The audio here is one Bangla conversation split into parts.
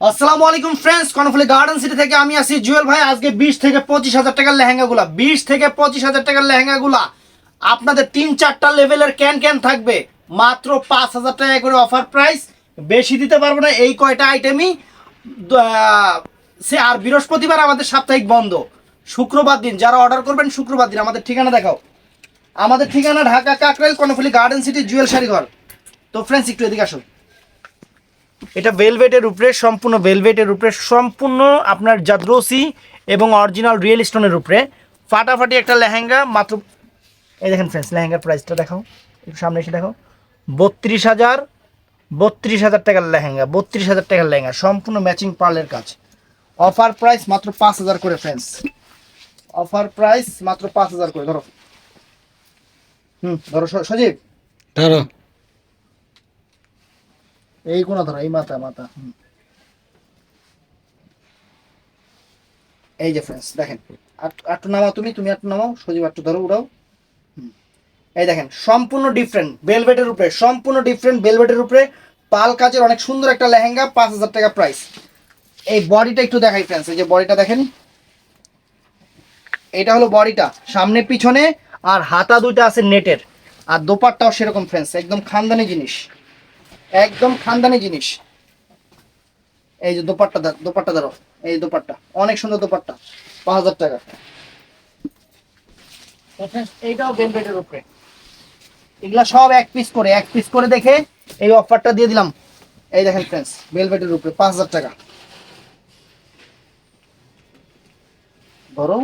আসসালামু আলাইকুম ফ্রেন্ডস কর্নফুলি গার্ডেন সিটি থেকে আমি আসি জুয়েল ভাই। আজকে বিশ থেকে পঁচিশ হাজার টাকার লেহেঙ্গাগুলা। বিশ থেকে পঁচিশ হাজার টাকার লেহেঙ্গাগুলা। আপনাদের তিন চারটা লেভেলের ক্যান ক্যান থাকবে। মাত্র পাঁচ হাজার টাকা করে অফার প্রাইস বেশি দিতে পারব না, এই কয়টা আইটেমই সে আর বৃহস্পতিবার আমাদের সাপ্তাহিক বন্ধ। শুক্রবার দিন, যারা অর্ডার করবেন শুক্রবার দিন, আমাদের ঠিকানা দেখাও। আমাদের ঠিকানা Dhaka Kakrail Karnaphuli garden city Jewel Sari Ghar তো ফ্রেন্ডস একটু এদিকে আসুন। এটা ভেলভেটের উপরে, সম্পূর্ণ ভেলভেটের উপরে, সম্পূর্ণ আপনার জাদ্রোসি এবং অরিজিনাল রিয়েল স্টোনের উপরে। ফাটাফাটি একটা লেহেঙ্গা, মাত্র, এই দেখেন ফ্রেন্ডস লেহেঙ্গার প্রাইসটা দেখাও। একটু সামনে এসে দেখো বত্রিশ হাজার বত্রিশ হাজার টাকার লেহেঙ্গা, বত্রিশ হাজার টাকার লেহেঙ্গা, সম্পূর্ণ ম্যাচিং পার্লের কাজ। অফার প্রাইস মাত্র পাঁচ হাজার করে ফ্রেন্ডস অফার প্রাইস মাত্র পাঁচ হাজার করে, ধরো। হুম, ধরো সজীব। ধরো। এই কোনা ধরো, এই মাথা মাথা এই যে ফ্রেন্ডস দেখেন, আট- আটটু নামাও তুমি তুমি আটটু নামাও, সজীব আটটু ধরো, উড়াও। এই দেখেন, সম্পূর্ণ ডিফারেন্ট বেলভেটের উপরে, সম্পূর্ণ ডিফারেন্ট বেলভেটের উপরে, পাল কাজের অনেক সুন্দর একটা লেহেঙ্গা, পাঁচ হাজার টাকা প্রাইস এই বডিটা একটু দেখাই ফ্রেন্ডস এই যে বডিটা দেখেন। এটা হলো বডিটা সামনে, পিছনে, আর হাতা দুইটা আছে নেটের আর দোপাট্টাও সেরকম ফ্রেন্ডস একদম খানদানি জিনিস। একদম খানদানি জিনিস। এই যে দোপাট্টা দোপাট্টা ধরো এই দোপাট্টা। অনেক সুন্দর দোপাট্টা পাঁচ হাজার টাকা। এইটাও বেলভেটের উপরে। এগুলা সব এক পিস করে এক পিস করে দেখে এই অফারটা দিয়ে দিলাম। এই দেখেন ফ্রেন্ডস বেলভেটের উপরে পাঁচ হাজার টাকা। ধরো।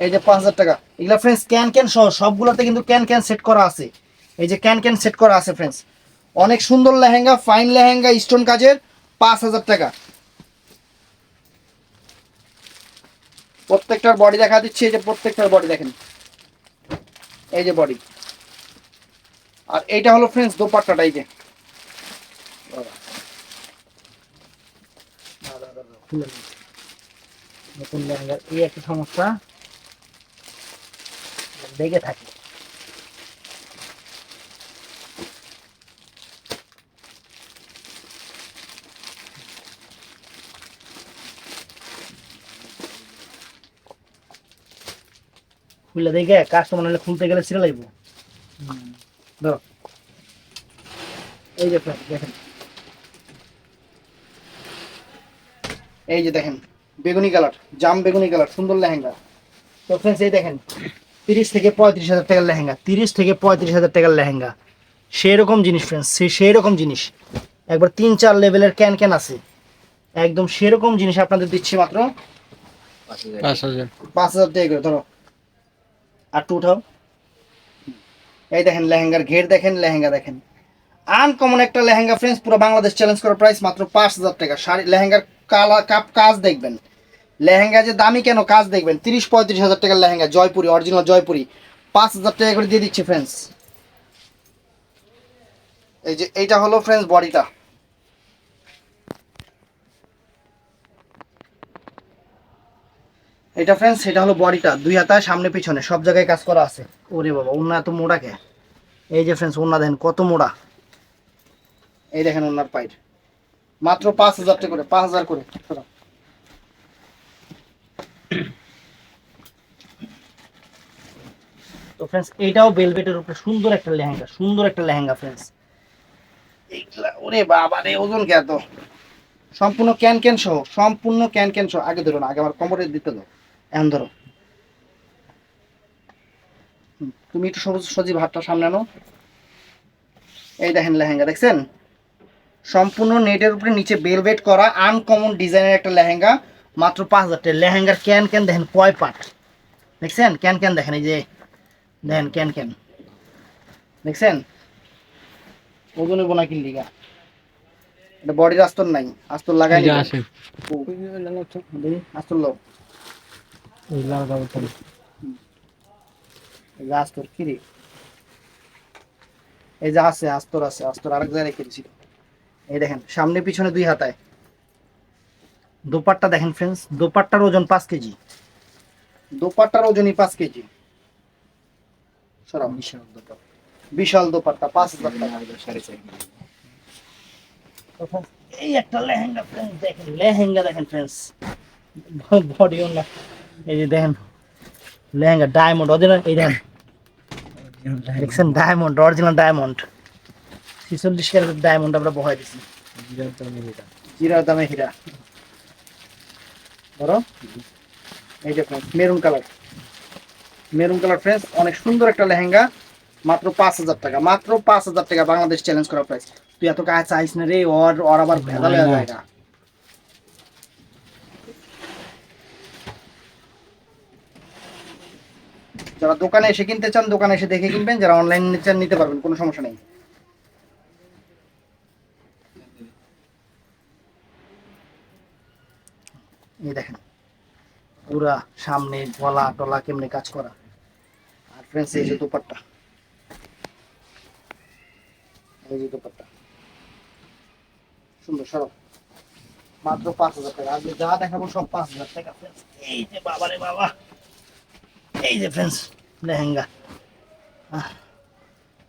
এই যে পাঁচ হাজার টাকা। এগুলা ফ্রেন্ডস ক্যান ক্যান সহ সবগুলোতে কিন্তু ক্যান ক্যান সেট করা আছে। এই যে ক্যান ক্যান সেট করা আছে ফ্রেন্ডস অনেক সুন্দর লেহেঙ্গা ফাইন লেহেঙ্গা স্টোন কাজের, পাঁচ হাজার টাকা। প্রত্যেকটার বডি দেখা দিচ্ছে, এই যে প্রত্যেকটার বডি দেখেন। এই যে বডি আর এইটা হলো ফ্রেন্ডস দোপাট্টাটা, এই যে। নতুন লেহেঙ্গার এই একটা সমস্যা। দেখে থাকি। খুলে দেখে কাস্টমার হলে খুলতে গেলে ছিঁড়ে লাগবো। ধরো। এই যে দেখেন। এই যে দেখেন বেগুনি কালার জাম বেগুনি কালার সুন্দর লেহেঙ্গা। তো ফ্রেন্ডস এই দেখেন তিরিশ থেকে পঁয়ত্রিশ হাজার টাকার লেহেঙ্গা তিরিশ থেকে পঁয়ত্রিশ হাজার টাকার লেহেঙ্গা। সেই রকম জিনিস ফ্রেন্ডস সে সেই রকম জিনিস। একবার তিন চার লেভেলের ক্যান ক্যান আছে। একদম সেরকম জিনিস আপনাদের দিচ্ছি মাত্র পাঁচ হাজার। পাঁচ হাজার টাকা করে ধরো। আর টু উঠাও। এই দেখেন লেহেঙ্গার ঘের দেখেন, লেহেঙ্গা দেখেন। আনকমন একটা লেহেঙ্গা ফ্রেন্ডস পুরো বাংলাদেশ চ্যালেঞ্জ করার প্রাইস মাত্র পাঁচ হাজার টাকা। শাড়ি, লেহেঙ্গার কালা, কাপ কাজ দেখবেন। লেহেঙ্গা যে দামি কেন কাজ দেখবেন? তিরিশ পঁয়ত্রিশ হাজার টাকার লেহেঙ্গা, জয়পুরি অরিজিনাল জয়পুরি। পাঁচ হাজার টাকা করে দিয়ে দিচ্ছে ফ্রেন্ডস এই যে এইটা হলো ফ্রেন্ডস বডিটা। এটা ফ্রেন্ডস এটা হলো বডিটা। দুই হাতায়, সামনে, পিছনে, সব জায়গায় কাজ করা আছে। ওরে বাবা ওন্না এত মোড়া কে? এই যে ফ্রেন্ডস ওন্না দেখেন, কত মোড়া। এই দেখেন ওনার পাইট। মাত্র পাঁচ হাজার টাকা করে, পাঁচ হাজার করে। তো ফ্রেন্ডস এইটাও বেলভেটের উপরে সুন্দর একটা লেহেঙ্গা, সুন্দর একটা লেহেঙ্গা ফ্রেন্ডস ওরে বাবা রে, ওজন কে এত? সম্পূর্ণ ক্যান ক্যান সহ, সম্পূর্ণ ক্যান ক্যান সহ। আগে ধরো না আগে আমার কোমরে দিতে দাও। এখন ধরো। তুমি একটু সবুজ হাতটা সামনে আনো এই দেখেন লেহেঙ্গা দেখছেন? সম্পূর্ণ নেটের উপরে নিচে বেলভেট করা আনকমন ডিজাইনের একটা লেহেঙ্গা মাত্র পাঁচ হাজার টাকা। লেহেঙ্গার ক্যান ক্যান দেখেন কয় পাট? দেখছেন? ক্যান ক্যান দেখেন এই যে দেখেন ক্যান ক্যান। দেখছেন? ওজনে বোনা কিনলি গা। এটা বডির আস্তর নাই আস্তর লাগাই এই যে আসে আস্তর লো এই যে আস্তর কি রে? এই যে আছে আস্তর আছে আস্তর আরেক জায়গায় দিয়েছিল এই দেখেন সামনে পিছনে দুই হাতায়। দোপাট্টা দেখেন ফ্রেন্ডস দোপাট্টার ওজন পাঁচ কেজি। দোপাট্টার ওজনই পাঁচ কেজি। সরাও। বিশাল দোপাট্টা। পাঁচ হাজার টাকা। এই একটা লেহেঙ্গা ফ্রেন্ডস দেখেন লেহেঙ্গা দেখেন ফ্রেন্ডস বডিও না এই যে দেখেন লেহেঙ্গা ডায়মন্ড অরিজিনাল এই দেখেন। দেখছেন ডায়মন্ড অরিজিনাল ডায়মন্ড ছিচল্লিশ ক্যারেটের ডায়মন্ড আমরা বহাই দিচ্ছি জিরার দামে হীরা বড় এই যে maroon colour maroon colour friends অনেক সুন্দর একটা লেহেঙ্গা মাত্র পাঁচ হাজার টাকা। মাত্র পাঁচ হাজার টাকা বাংলাদেশ চ্যালেঞ্জ করা প্রাইস তুই এত কাজ চাইস না রে ওর ওর আবার ভেজাল হয়ে যায় না। যারা দোকানে এসে কিনতে চান, দোকানে এসে দেখে কিনবেন। যারা অনলাইন চান, নিতে পারবেন, কোনো সমস্যা নেই। এই দেখেন, পুরা সামনে গলা টলা কেমনে কাজ করা। আর ফ্রেন্ডস এই যে দুপাট্টা। এই যে দুপাট্টা। সুন্দর সরব মাত্র পাঁচ হাজার টাকা। আজকে যা দেখাবো সব পাঁচ হাজার টাকা। এই যে বাবা রে বাবা। এই যে ফ্রেন্ডস লেহেঙ্গা।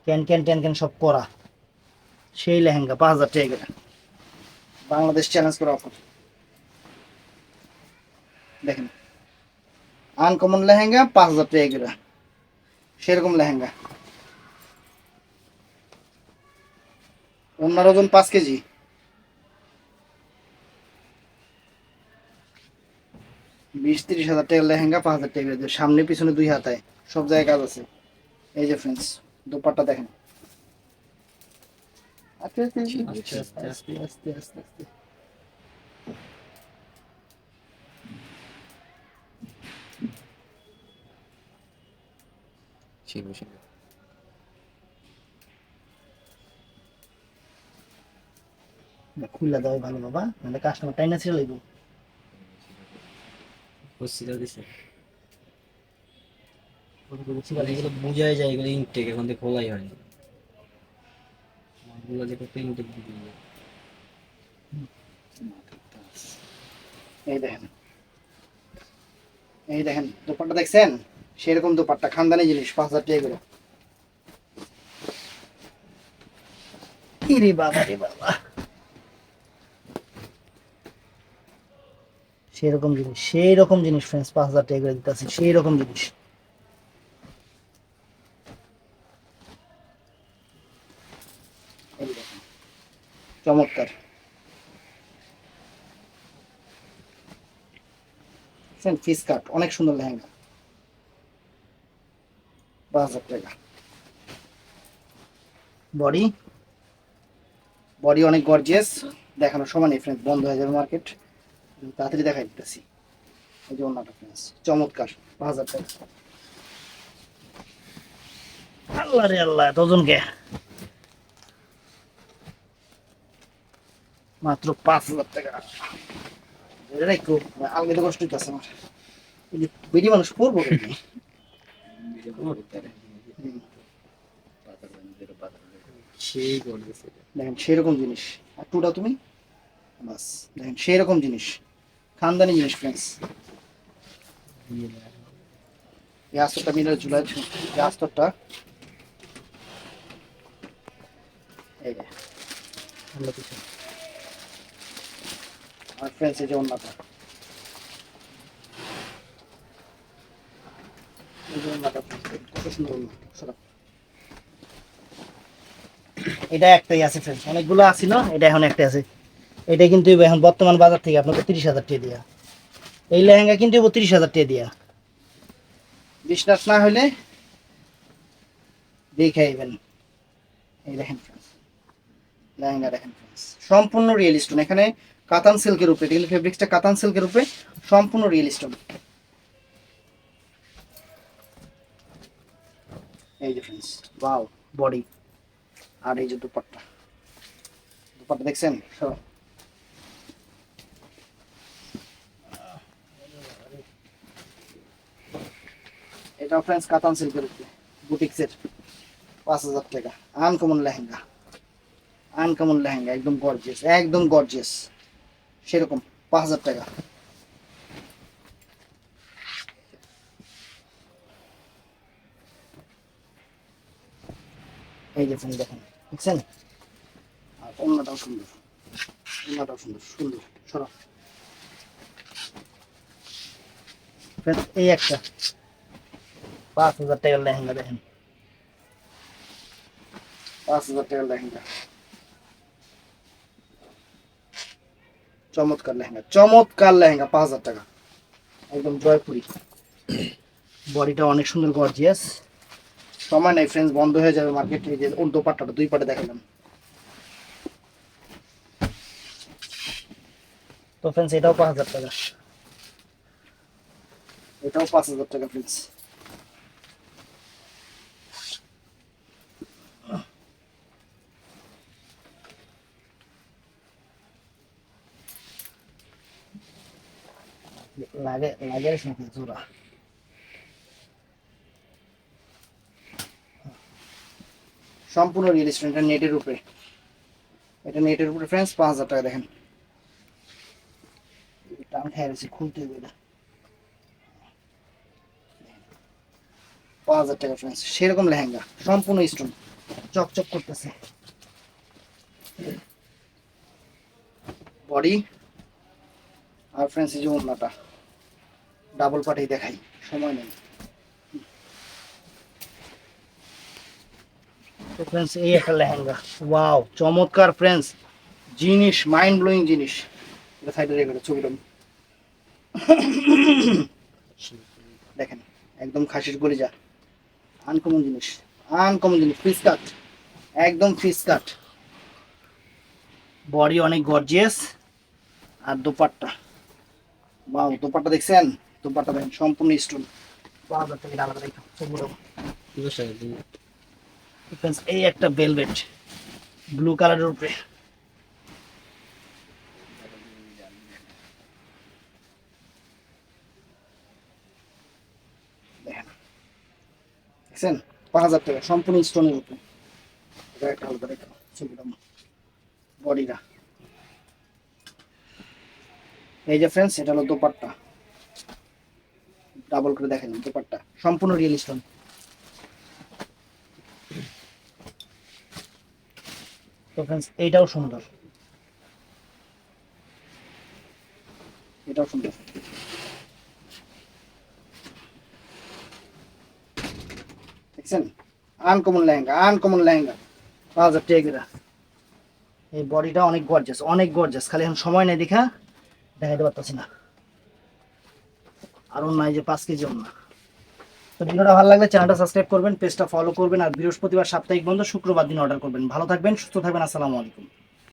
ক্যান ক্যান ট্যান ক্যান সব করা? সেই লেহেঙ্গা, পাঁচ হাজার টাকা। বাংলাদেশ চ্যালেঞ্জ করা অফার দেখেন আনকমন লেহেঙ্গা, পাঁচ হাজার টাকা সেরকম লেহেঙ্গা। অন্যার ওজন পাঁচ কেজি। বিশ তিরিশ হাজার টাকার লেহেঙ্গা পাঁচ হাজার টাকা। সামনে পিছনে দুই হাতায়। সব জায়গায় কাজ আছে। এই যে ফ্রেন্ডস দোপাট্টা দেখেন। আস্তে আস্তে আস্তে আস্তে আস্তে আস্তে আস্তে শিখব শিখব খুললা দাও ভালো বাবা নাহলে কাস্টমার টাইনা ছিল লাগবে বোঝাই যায়, এগুলো ইনটেক এখন থেকে খোলাই হয়নি মালগুলো যে কত ইনটেক দিয়ে এই দেখেন। এই দেখেন, দোপাট্টা দেখছেন? সেরকম দোপাট্টা, খানদানি জিনিস, পাঁচ হাজার টাকা করে। বাবা, রে বাবা। সেরকম জিনিস সেই রকম জিনিস ফ্রেন্ডস পাঁচ হাজার টাকা করে দিতেছে সেই রকম জিনিস। চমৎকার। ফিস কাট অনেক সুন্দর লেহেঙ্গা। পাঁচ হাজার টাকা। বডি বডি অনেক গর্জিয়াস দেখানোর সময় নেই ফ্রেন্ডস বন্ধ হয়ে যাবে মার্কেট তাড়াতাড়ি দেখাই দিতেছি। এই যে অন্যটা ফ্রেন্ডস চমৎকার পাঁচ হাজার টাকা আল্লাহ রে আল্লাহ এত ওজন কে মাত্র পাঁচ হাজার টাকা। একটু আলগা কষ্ট হইতেছে আমার। এই যে বেটি মানুষ পড়ব কেমনে? দেখেন সেরকম জিনিস। আর টুটা তুমি? বাস দেখেন সেরকম জিনিস। খানদানি জিনিস ফ্রেন্ডস এই আস্তরটা মিলে ঝুলাই এই আস্তরটা। ফ্রেন্ডস এই এটা একটাই আছে ফ্রেন্ডস অনেকগুলো আছিল এটা এখন একটাই আছে। এটা কিন্তু এখন বর্তমান বাজার থেকে আপনাকে তিরিশ হাজার টাকা দিয়া। এই লেহেঙ্গা কিন্তু তিরিশ হাজার টাকা দিয়া। বিশ্বাস না হলে দেখে আইবেন। এই দেখেন friends। লেহেঙ্গা দেখেন friends। সম্পূর্ণ রিয়েল স্টোন এখানে কাতান সিল্কের উপরে কিন্তু ফেব্রিক্সটা কাতান সিল্কের উপরে, সম্পূর্ণ রিয়েল স্টোন এই যে ফ্রেন্ডস বডি আর এই যে দুপাট্টা। দুপাট্টা দেখছেন? এটা ফ্রেন্ডস কাতান সিল্কের বুটিক্সের পাঁচ হাজার টাকা। আনকমন লেহেঙ্গা। আনকমন লেহেঙ্গা, একদম গর্জিয়াস একদম গর্জিয়াস সেরকম, পাঁচ হাজার টাকা। এই যে ফ্রেন্ড দেখেন আর অন্যটাও সুন্দর। ওনাটাও সুন্দর সুন্দর সরা এই একটা। পাঁচ হাজার টাকার লেহেঙ্গা দেখেন। পাঁচ হাজার টাকার লেহেঙ্গা। চমৎকার লেহেঙ্গা চমৎকার লেহেঙ্গা পাঁচ হাজার টাকা। একদম জয়পুরি। বডিটা অনেক সুন্দর গর্জিয়াস সময় নাই ফ্রেন্ডস বন্ধ হয়ে যাবে মার্কেট এই যে দোপাট্টাটা দুই পাটে দেখালাম। তো ফ্রেন্ডস এটাও পাঁচ হাজার টাকা। এটাও পাঁচ হাজার টাকা ফ্রেন্ডস লাগে লাগে শুনতে জোড়া? সম্পূর্ণ রিয়েল স্টোন এটা নেটের উপরে। এটা নেটের উপরে ফ্রেন্ডস পাঁচ হাজার টাকা দেখেন। রয়েছে খুলতে হবে পাঁচ হাজার টাকা ফ্রেন্ডস সেরকম লেহেঙ্গা, সম্পূর্ণ স্টোন চকচক করতেছে। বডি আর ফ্রেন্ডস এই যে ওড়নাটা। ডাবল পাটেই দেখাই। সময় নেই। ফ্রেন্ডস এই একটা লেহেঙ্গা। ওয়াও চমৎকার ফ্রেন্ডস জিনিস মাইন্ড ব্লোয়িং জিনিস। এটা সাইডে রেখে ছবিটা। দেখেন, একদম খাসির গলিজা আনকমন জিনিস। আনকমন জিনিস ফিস কাট একদম ফিস কাট বডি অনেক গর্জিয়াস আর দোপাট্টা। বাউ দোপাট্টা দেখছেন? দোপাট্টা দেখেন সম্পূর্ণ স্টোন এই একটা ভেলভেট ব্লু কালারের উপরে। দেখছেন? পাঁচ হাজার টাকা, সম্পূর্ণ স্টোনের উপরে। একটা আলাদা রেখা ছবিটা বডিটা এই যে ফ্রেন্ডস এটা হলো দোপাট্টা। ডাবল করে দেখেন দোপাট্টা সম্পূর্ণ রিয়েল স্টোন তো ফ্রেন্ডস এইটাও সুন্দর। এটাও সুন্দর। দেখছেন? Uncommon lehenga uncommon lehenga. পাঁচ হাজার টাকা এই বডিটা অনেক গর্জাস অনেক গর্জাস খালি এখন সময় নেই দেখা দেখাইতে পারতেছি না। আর অন্য যে পাঁচ কেজি অন্য। তো ভিডিওটা ভালো লাগলে চ্যানেলটা সাবস্ক্রাইব করবেন, পেজটা ফলো করবেন, আর বৃহস্পতিবার সাপ্তাহিক বন্ধ, শুক্রবার দিন অর্ডার করবেন। ভালো থাকবেন, সুস্থ থাকবেন, আসসালামু আলাইকুম।